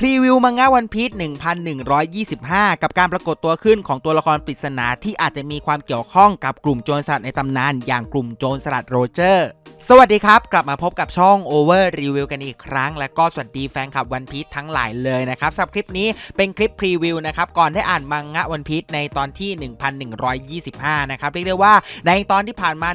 พรีวิวมังงะวันพีช1125 กับการปรากฏตัวขึ้นของตัวละครปริศนาที่อาจจะมีความเกี่ยวข้องกับกลุ่มโจรสลัดในตำนาน อย่างกลุ่มโจรสลัดโรเจอร์ สวัสดีครับ กลับมาพบกับช่อง Over Review กันอีกครั้ง และก็สวัสดีแฟนคลับวันพีชทั้งหลายเลยนะครับสำหรับคลิปนี้เป็นคลิปพรีวิวนะครับ ก่อนได้อ่านมังงะวันพีชในตอนที่ 1125 นะครับ เรียกได้ว่าในตอนที่ผ่านมา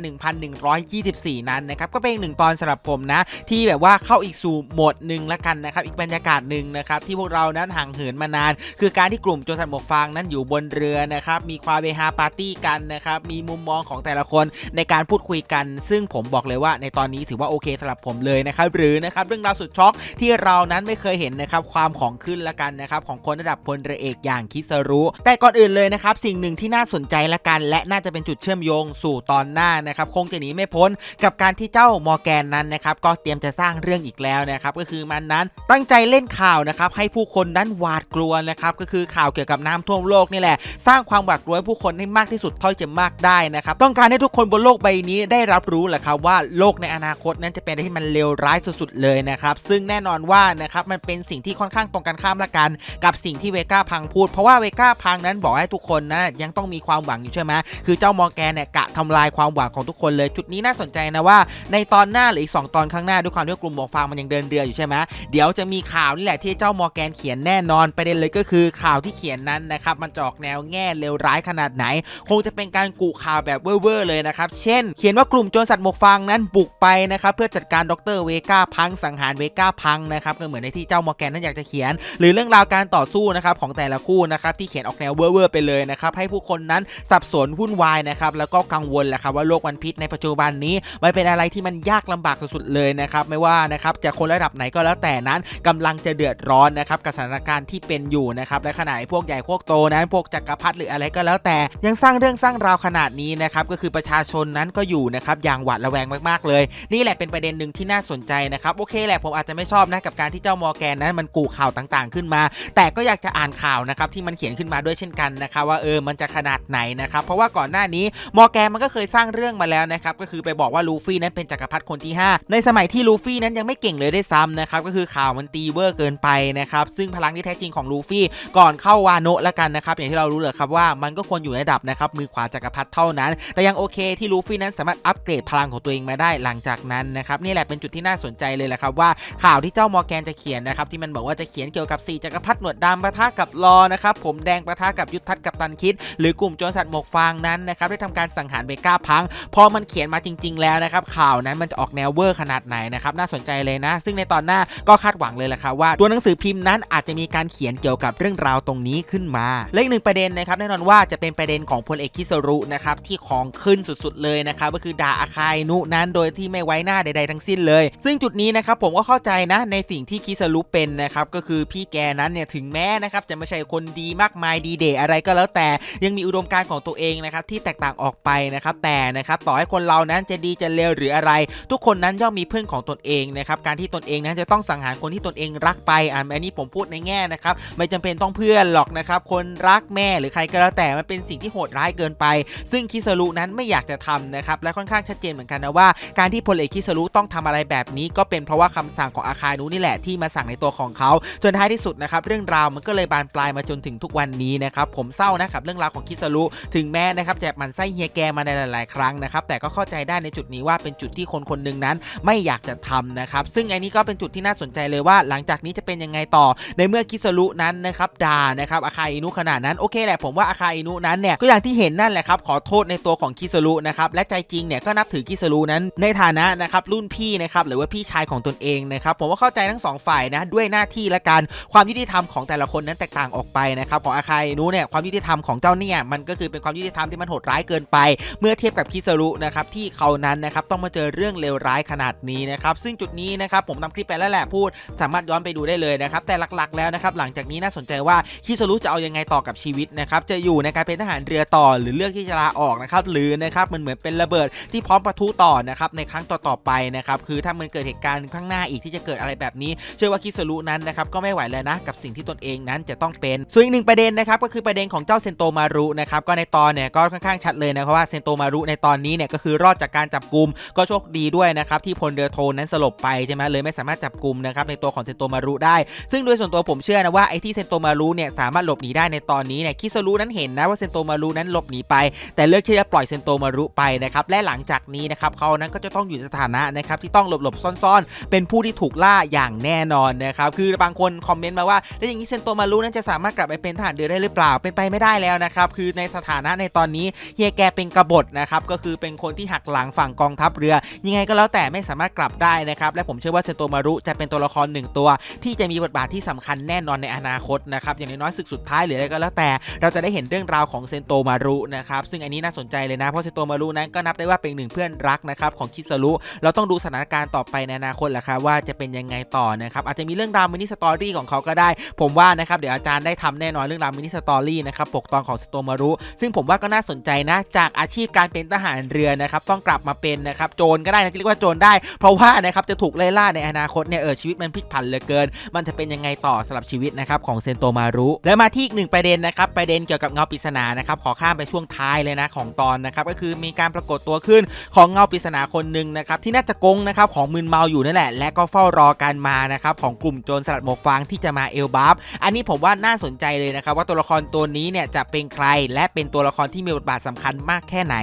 1124 นั้นนะครับ ก็เป็นหนึ่งตอนสำหรับผมนะ ที่แบบว่าเข้าอีกสู่โหมดหนึ่งละกันนะครับ อีกบรรยากาศหนึ่งนะครับ ที่พวกเรานั้นห่างเหินมานาน คือการที่กลุ่มโจรสลัดหมวกฟางนั้นอยู่บนเรือนะครับมีความเบฮาปาร์ตี้กันนะครับมีมุมมองของแต่ละคนในการพูดคุยกัน ซึ่งผมบอกเลยว่าในตอนนี้ถือว่าโอเคสำหรับผมเลยนะครับหรือนะครับเรื่องราวสุดช็อกที่เรานั้นไม่เคยเห็นนะครับความของขึ้นละกันนะครับของคนระดับพลเรือเอกอย่างคิสรุแต่ก่อนอื่นเลยนะครับสิ่งหนึ่งที่น่าสนใจละกัน และน่าจะเป็นจุดเชื่อมโยงสู่ตอนหน้านะครับคงจะหนีไม่พ้นกับการที่เจ้ามอร์แกนนั้นนะครับก็เตรียมจะสร้างเรื่องอีกแล้วนะครับก็คือมันนั้นตั้งใจเล่นข่าวนะครับให้ผู้คนนั้นหวาดกลัวนะครับก็คือข่าวเกี่ยวกับน้ำท่วมโลกนี่แหละ สร้างความหวาดกลัวให้ผู้คนให้มากที่สุดเท่าที่จะมากได้นะครับต้องการให้ทุกคนบนโลกใบนี้ได้รับรู้แหละครับว่าโลกในอนาคตนั้นจะเป็นอะไรที่มันเลวร้ายสุดๆเลยนะครับซึ่งแน่นอนว่านะครับมันเป็นสิ่งที่ค่อนข้างตรงกันข้ามละกัน กับสิ่งที่เวก้าพังพูด เพราะว่าเวก้าพังนั้นบอกให้ทุกคนนะยังต้องมีความหวังอยู่ใช่ไหมคือเจ้ามอร์แกนเนี่ยกะทำลายความหวังของทุกคนเลยจุดนี้น่าสนใจนะว่า ในตอนหน้าหรืออีก 2 ตอนข้างหน้าด้วยความที่กลุ่มหมวกฟางมันยังเดินเรืออยู่ใช่ไหมเดี๋ยวจะมีข่าวนี่แหละที่เจ้ามอร์แกนเขียนแน่นอนประเด็นเลยก็คือข่าวที่เขียนนั้นนะครับมันจอกแนวแง่เลวร้ายขนาดไหน คงจะเป็นการกุข่าวแบบเว่อร์เลยนะครับเช่น เขียนว่ากลุ่มโจรสัตว์หมวกฟางนั้นบุกไปนะครับเพื่อจัดการดรเวก้าพังสังหารเวก้าพังนะครับก็เหมือนในที่เจ้ามอร์แกนนั้นอยากจะเขียน หรือเรื่องราวการต่อสู้นะครับของแต่ละคู่นะครับที่เขียนออกแนวเว่อร์ไปเลยนะครับให้ผู้คนนั้นสับสนวุ่นวายนะครับแล้วก็กังวลแหละครับว่าโลกวันพิษในปัจจุบันนี้มันเป็นอะไรที่มันยากลำบากสุดๆเลยนะครับไม่ว่านะครับจะคนระดับไหนก็แล้วแต่นั้นกำลังจะเดือดร้อนนะครับกับสถานการณ์ที่เป็นอยู่นะครับและขณะที่พวกใหญ่พวกโตนั้นพวกจักรพรรดิหรืออะไรก็แล้วแต่ ยังสร้างเรื่องสร้างราวขนาดนี้นะครับก็คือประชาชนนั้นก็อยู่นะครับอย่างหวาดระแวงมากเลย นี่แหละเป็นประเด็นหนึ่งที่น่าสนใจนะครับโอเคแหละผมอาจจะไม่ชอบนะกับการที่เจ้ามอร์แกนนั้นมันกูข่าวต่างๆ ขึ้นมา แต่ก็อยากจะอ่านข่าวนะครับที่มันเขียนขึ้นมาด้วยเช่นกันนะครับว่าเออมันจะขนาดไหนนะครับเพราะว่าก่อนหน้านี้มอร์แกนมันก็เคยสร้างเรื่องมาแล้วนะครับก็คือไปบอกว่าลูฟี่นั้นเป็นจักรพรรดิคนที่ 5 ในสมัยที่ลูฟี่นั้นยังไม่เก่งเลยได้ซ้ำนะครับก็คือข่าวมันตีเวอร์เกินไปนะครับซึ่งพลังที่แท้จริงของลูฟี่ก่อนเข้าวาโนะแล้วกันนะครับอย่างที่เรารู้เลยครับว่ามันก็ควรอยู่ในระดับนะครับมือขวาจักรพรรดิเท่านั้น แต่ยังโอเคที่ลูฟี่นั้นสามารถอัปเกรดพลังของตัวเองมาได้หลังจากนั้นนะครับนี่แหละเป็นจุดที่น่าสนใจเลยแหละครับว่าข่าวที่เจ้ามอร์แกนจะเขียนนะครับที่มันบอกว่าจะเขียนเกี่ยวกับสีจักรพรรดิหนวดดำปะทะกับลอนะครับผมแดงปะทะกับยุทธทัศน์กับตันคิด หรือกลุ่มโจรสัตว์หมกฟางนั้นนะครับได้ทำการสังหารเบก้าพัง พอมันเขียนมาจริง ๆ แล้วนะครับข่าวนั้นมันจะออกแนวเวอร์ขนาดไหนนะครับน่าสนใจเลยนะ ซึ่งในตอนหน้าก็คาดหวังเลยแหละครับว่าตัวหนังสือพิมพ์นั้นอาจจะมีการเขียนเกี่ยวกับเรื่องราวตรงนี้ขึ้นมาและอีกหนึ่งประเด็นนะครับแน่นอนว่าจะเป็นประเด็นของพลเอกคิสรุนะครับที่ของขึ้นสุดๆเลยนะครับก็คือด่าอาคายนุนั้นโดยที่ไม่ไว้หน้าใด ๆ ทั้งสิ้นเลย ซึ่งจุดนี้นะครับผมก็เข้าใจนะในสิ่งที่คิสรุเป็นนะครับก็คือพี่แกนั้นเนี่ยถึงแม้นะครับจะไม่ใช่คนดีมากมายดีเดย์อะไรก็แล้วแต่ยังมีอุดมการณ์ของตัวเองนะครับที่แตกต่างออกไปนะครับแต่นะครับต่อให้คนเรานั้นจะดีจะเลวหรืออะไร ทุกคนนั้นย่อมมีเพื่อนของตนเองนะครับการที่ตนเองนั้นจะต้องสังหารคนที่ตนเองรักไปอ่าอันนี้ผมพูดในแง่นะครับไม่จำเป็นต้องเพื่อนหรอกนะครับคนรักแม่หรือใครก็แล้วแต่มันเป็นสิ่งที่โหดร้ายเกินไป ซึ่งคิสรุนั้นไม่อยากจะทำนะครับและค่อนข้างชัดเจนเหมือนกันนะว่าการที่พลเอกคิสรุต้องทำอะไรแบบนี้ ก็เป็นเพราะว่าคำสั่งของอาคานุนี่แหละที่มาสั่งในตัวของเขา จนท้ายที่สุดนะครับเรื่องราวมันก็เลยบานปลายมาจนถึงทุกวันนี้นะครับผมเศร้านะครับเรื่องราวของคิสรุถึงแม้นะครับจะมันไส้เฮียแกมาในหลาย ๆ ครั้งนะครับแต่ก็เข้าใจได้ในจุดนี้ว่าเป็นจุดที่คนคนหนึ่งนั้นไม่อยากจะทำนะครับซึ่งอันนี้ก็เป็นจุดที่น่าสนใจเลยว่า หลังจากนี้จะเป็นยังไงต่อ ในเมื่อคิสรุนั้นนะครับด่านะครับอาคาอินุขนาดนั้นโอเคแหละผมว่าอาคาอินุนั้นเนี่ยก็อย่างที่เห็นนั่นแหละครับขอโทษในตัวของคิสรุนะครับและใจจริงเนี่ยก็นับถือคิสรุนั้นในฐานะนะครับรุ่นพี่นะครับหรือว่าพี่ชายของตนเองนะครับผมว่าเข้าใจทั้งสองฝ่ายนะด้วยหน้าที่และการความยุติธรรมของแต่ละคนนั้นแตกต่างออกไปนะครับของอาคาอินุเนี่ยความยุติธรรมของเจ้าเนี่ยมันก็คือเป็นความยุติธรรมที่มันโหดร้ายเกินไป เมื่อเทียบกับคิสรุนะครับที่เขานั้นนะครับต้องมาเจอเรื่องเลวร้ายขนาดนี้นะครับซึ่งจุดนี้นะครับผมทำคลิปไปแล้วแหละพูด สามารถย้อนไปดูได้เลยนะครับแต่หลักๆแล้วนะครับหลังจากนี้น่าสนใจว่าคิสรุจะเอายังไงต่อกับชีวิตนะครับจะอยู่ในการเป็นทหารเรือต่อหรือเลือกที่จะลาออกนะครับหรือนะครับมันเหมือนเป็นระเบิดที่พร้อมปะทุต่อนะครับในครั้งต่อๆไปนะครับคือถ้ามันเกิดเหตุการณ์ข้างหน้าอีกที่จะเกิดอะไรแบบนี้ เชื่อว่าคิสรุนั้นนะครับก็ไม่ไหวแล้วนะกับสิ่งที่ตนเองนั้นจะต้องเป็นส่วนอีกหนึ่งประเด็นนะครับก็คือประเด็นของเจ้าเซนโตมารุนะครับก็ในตอนเนี่ยก็ค่อนข้างชัดเลยนะครับว่าเซนโตมารุในตอนนี้เนี่ยก็คือรอดจากการจับกลุ่มก็โชคดีด้วยนะครับที่พลเรือโทนั้นสลบไปใช่ไหมเลยไม่สามารถจับกลุ่มนะครับในตัวของเซนโตมารุได้ ซึ่งโดยส่วนตัวผมเชื่อนะว่าไอ้ที่เซนโตมารุเนี่ยสามารถหลบหนีได้ในตอนนี้เนี่ยคิสรุนั้นเห็นนะว่าเซนโตมารุนั้นหลบหนีไป แต่เลือกที่จะปล่อยเซนโตมารุไปนะครับและหลังจากนี้นะครับเขานั้นก็จะต้องอยู่ในสถานะนะครับที่ต้องหลบหลบๆซ่อนๆ เป็นผู้ที่ถูกล่าอย่างแน่นอนนะครับคือบางคนคอมเมนต์มาว่าแล้วอย่างนี้เซนโตมารุนั้นจะสามารถกลับไปเป็นทหารเรือได้หรือเปล่าเป็นไปไม่ได้แล้วนะครับคือในสถานะในตอนนี้เฮียแกเป็นกบฏนะครับก็คือเป็นคนที่หักหลังฝั่งกองทัพเรือ ยังไงก็แล้วแต่ไม่สามารถกลับได้นะครับและผมเชื่อว่าเซนโตมารุจะเป็นตัวละครหนึ่งตัว ที่จะมีบทบาทที่สำคัญแน่นอนในอนาคตนะครับอย่างน้อยๆศึกสุดท้ายหรืออะไรก็แล้วแต่ เราจะได้เห็นเรื่องราวของเซนโตมารุนะครับซึ่งอันนี้น่าสนใจเลยนะเพราะเซนโตมารุนั้นก็นับได้ว่าเป็นหนึ่งเพื่อนรักนะครับของคิสรุเราต้องดูสถานการณ์ต่อไปในอนาคตแหละครับว่าจะเป็นยังไงต่อนะครับอาจจะมีเรื่องราวมินิสตอรี่ของเขาก็ได้ ผมว่านะครับเดี๋ยวอาจารย์ได้ทำแน่นอนเรื่องราวมินิสตอรี่นะครับปกตอนของเซนโตมารุซึ่งผมว่าก็น่าสนใจนะจากอาชีพการเป็นทหารเรือนะครับต้องกลับมาเป็นนะครับโจรก็ได้นะจะเรียกว่าโจรได้ เพราะว่านะครับจะถูกไล่ล่าในอนาคตเนี่ยเออชีวิตมันพลิกผันเหลือเกิน มันจะเป็นยังไงต่อสำหรับชีวิตนะครับของเซนโตมารุแล้วมาที่อีกหนึ่งประเด็นนะครับประเด็นเกี่ยวกับเงาปริศนานะครับขอข้ามไปช่วงท้ายเลยนะของตอนนะครับก็คือมีการปรากฏตัวขึ้นของเงาปริศนาคนหนึ่งนะครับที่น่าจะกงนะครับของมึนเมาอยู่นั่นแหละ และก็เฝ้ารอการมานะครับของกลุ่มโจรสลัดหมวกฟางที่จะมาเอลบัฟอันนี้ผมว่าน่าสนใจเลยนะครับว่าตัวละครตัวนี้เนี่ยจะเป็นใครและเป็นตัวละครที่มีบทบาทสำคัญมากแค่ไหน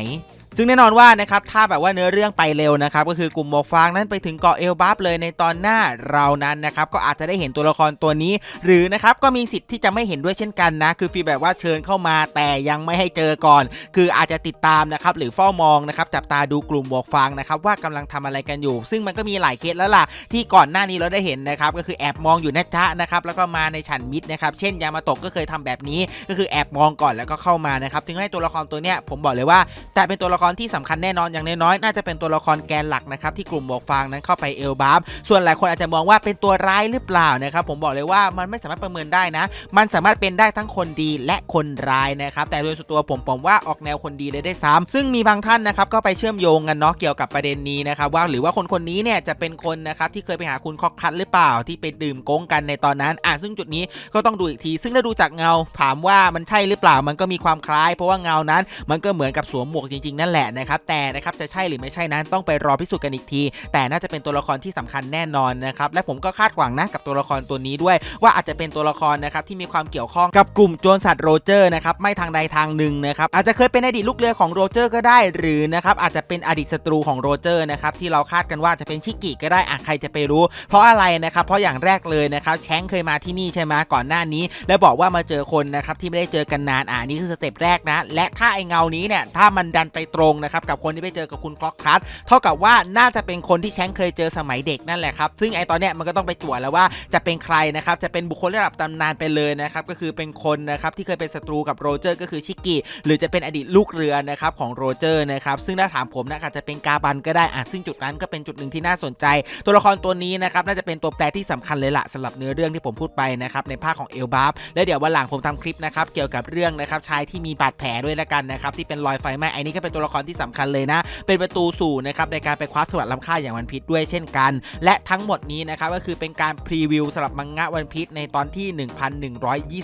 ซึ่งแน่นอนว่านะครับถ้าแบบว่าเนื้อเรื่องไปเร็วนะครับก็คือกลุ่มหมวกฟางนั้นไปถึงเกาะเอลบัฟเลยในตอนหน้าเรานั้นนะครับก็อาจจะได้เห็นตัวละครตัวนี้ หรือนะครับก็มีสิทธิ์ที่จะไม่เห็นด้วยเช่นกันนะ คือฟีแบบว่าเชิญเข้ามาแต่ยังไม่ให้เจอก่อน คืออาจจะติดตามนะครับหรือเฝ้ามองนะครับจับตาดูกลุ่มหมวกฟางนะครับว่ากำลังทำอะไรกันอยู่ ซึ่งมันก็มีหลายเคสแล้วล่ะที่ก่อนหน้านี้เราได้เห็นนะครับก็คือแอบมองอยู่นะจ๊ะนะครับแล้วก็มาในฉันมิดนะครับเช่นยามาตะก็เคยทำแบบนี้ ก็คือแอบมองก่อนแล้วก็เข้ามานะครับถึงให้ตัวละครตัวเนี้ยผมบอกเลยว่าจะเป็นตัวละครที่สำคัญแน่นอนอย่างน้อยๆน่าจะเป็นตัวละครแกนหลักนะครับที่กลุ่มหมวกฟางนั้นเข้าไปเอลบัฟส่วนหลายคนอาจจะมองว่าเป็นตัวร้ายหรือเปล่านะครับผมบอกเลยว่ามันไม่สามารถประเมินได้นะ มันสามารถเป็นได้ทั้งคนดีและคนร้ายนะครับแต่โดยส่วนตัวผมผมว่าออกแนวคนดีเลยได้ซ้ำซึ่งมีบางท่านนะครับก็ไปเชื่อมโยงกันเนาะเกี่ยวกับประเด็นนี้นะครับว่าหรือว่าคนคนนี้เนี่ยจะเป็นคนนะครับที่เคยไปหาคุณคอกคัทหรือเปล่าที่ไปดื่มโกงกันในตอนนั้นอะซึ่งจุดนี้ก็ต้องดูอีกที ซึ่งถ้าดูจากเงาถามว่ามันใช่หรือเปล่ามันก็มีความคล้าย เพราะว่าเงานั้นมันก็เหมือนกับสวมหมวกจริงๆนั่นแหละนะครับแต่นะครับจะใช่หรือไม่ใช่นั้นต้องไปรอพิสูจน์กันอีกที แต่น่าจะเป็นตัวละครที่สำคัญแน่นอนนะครับและผมก็คาดหวังนะกับตัวละครตัวนี้ด้วย ว่าอาจจะเป็นตัวละครนะครับที่มีความเกี่ยวข้องกับกลุ่มโจรสัตว์โรเจอร์นะครับไม่ทางใดทางหนึ่งนะครับอาจจะเคยเป็นอดีตลูกเรือของโรเจอร์ก็ได้ หรือนะครับอาจจะเป็นอดีตศัตรูของโรเจอร์นะครับที่เราคาดกันว่าจะเป็นชิกิก็ได้อะใครจะไปรู้ เพราะอะไรนะครับเพราะอย่างแรกเลยนะครับแชงเคยมาที่นี่ใช่ไหมก่อนหน้านี้ แล้วบอกว่ามาเจอคนนะครับที่ไม่ได้เจอกันนานอ่านี่คือสเต็ปแรกนะ และถ้าไอเงานี้เนี่ยถ้ามันดันไปตรงนะครับกับคนที่ไปเจอกับคุณคล็อกคัทเท่ากับว่าน่าจะเป็นคนที่แชงเคยเจอสมัยเด็กนั่นแหละครับซึ่งไอตอนเนี้ยมันก็ต้องไปตรวจแล้วว่าจะเป็นใครนะครับจะเป็นบุคคลระดับตำนานไปเลยนะครับก็คือเป็นคนนะครับที่เคยเป็นศัตรูกับโรเจอร์ก็คือชิกิหรือจะเป็นอดีตลูกเรือนะครับของโรเจอร์นะครับซึ่งถ้าถามผมนะอาจจะเป็นกาบันก็ได้อะซึ่งจุดนั้นก็เป็นจุดหนึ่งที่น่าสนใจ ตัวละครตัวนี้นะครับน่าจะเป็นตัวแปรที่สำคัญเลยล่ะสำหรับเนื้อเรื่องที่ผมพูดไปนะครับในภาคของเอลบาฟและเดี๋ยววันหลังผมทำคลิปนะครับเกี่ยวกับเรื่องนะครับชายที่มีบาดแผลด้วยละกันนะครับที่เป็นรอยไฟไหม้อันนี้ก็เป็นตัวละครที่สำคัญเลยนะ เป็นประตูสู่นะครับในการไปคว้าสวัสดิ์ล้ำค่าอย่างวันพีชด้วยเช่นกัน และทั้งหมดนี้นะครับก็คือเป็นการพรีวิวสำหรับมังงะวันพีชในตอนที่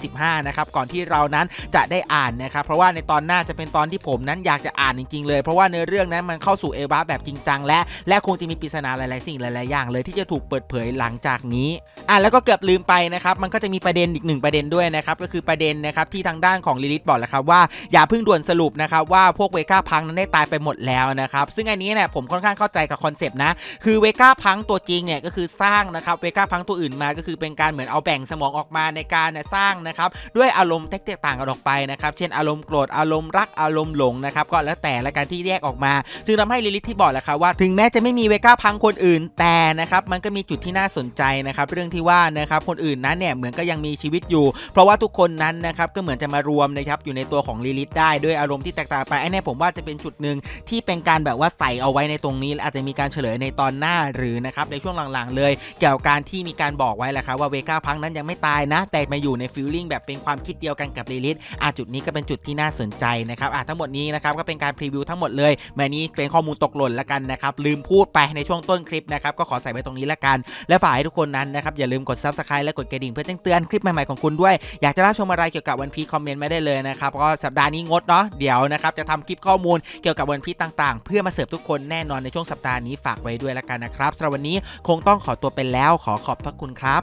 1125 นะครับก่อนที่เรานั้นจะได้อ่านนะครับเพราะว่าในตอนหน้าจะเป็นตอนที่ผมนั้นอยากจะอ่านจริงๆเลย เพราะว่าเนื้อเรื่องนั้นมันเข้าสู่เอลบาแบบจริงจังและและคงจะมีปริศนาหลายๆ สิ่งหลายๆอย่างเลยที่จะถูกเปิดเผยหลังจากนี้อะแล้วก็เกือบลืมไปนะครับมันก็จะมีประเด็นอีกหนึ่งประเด็นด้วยนะครับก็คือประเด็นนะครับที่ทางด้านของลิลิตบอกแล้วครับว่าอย่าเพิ่งด่วนสรุปนะครับว่าพวกเวก้าพังนั้นได้ตายไปหมดแล้วนะครับ ซึ่งอันนี้เนี่ยผมค่อนข้างเข้าใจกับคอนเซปต์นะ คือเวก้าพังตัวจริงเนี่ยก็คือสร้างนะครับเวก้าพังตัวอื่นมาก็คือเป็นการเหมือนเอาแบ่งสมองออกมาในการสร้างนะครับด้วยอารมณ์แตกต่างกันออกไปนะครับ เช่นอารมณ์โกรธอารมณ์รักอารมณ์หลงนะครับก็แล้วแต่ละการที่แยกออกมาจึงทำให้ลิลิทที่บอกแหละครับว่าถึงแม้จะไม่มีเวก้าพังคนอื่นแต่นะครับมันก็มีจุดที่น่าสนใจนะครับเรื่องที่ว่านะครับคนอื่นนั้นเนี่ยเหมือนก็ยังมีชีวิตอยู่ เพราะว่าทุกคนนั้นนะครับก็เหมือนจะมารวมนะครับอยู่ในตัวของลิลิทได้ด้วยอารมณ์ที่แตกต่างไปไอ้นี่ผมว่าจะเป็นุดหนึ่งที่เป็นการแบบว่าใส่เอาไว้ในตรงนี้ อาจจะมีการเฉลยในตอนหน้าหรือนะครับในช่วงหลังๆ เลย เกี่ยวกับการที่มีการบอกไว้แหละครับว่าเวก้าพังนั้นยังไม่ตายนะ แต่มาอยู่ในฟิลลิ่งแบบเป็นความคิดเดียวกันกับลิลิทอะจุดนี้ก็เป็นจุดที่น่าสนใจนะครับอะทั้งหมดนี้นะครับก็เป็นการพรีวิวทั้งหมดเลยแม่นี้เป็นข้อมูลตกหล่นละกันนะครับลืมพูดไปในช่วงต้นคลิปนะครับก็ขอใส่ไว้ตรงนี้ละกัน และฝากให้ทุกคนนั้นนะครับอย่าลืมกด subscribe และกดกระดิ่งเพื่อแจ้งเตือนคลิปใหม่ๆของคุณด้วย อยากจะรับชมอะไรเกี่ยวกับวันพีคอมเมนต์ไม่ได้เลยนะครับก็สัปดาห์นี้งดเนาะเดี๋ยวนะครับจะทำคลิปข้อมูลเกี่ยวกับวันพีต่างๆ เพื่อมาเสิร์ฟทุกคนแน่นอนในช่วงสัปดาห์นี้ฝากไว้ด้วยละกันนะครับสำหรับวันนี้คงต้องขอตัวไปแล้วขอขอบพระคุณครับ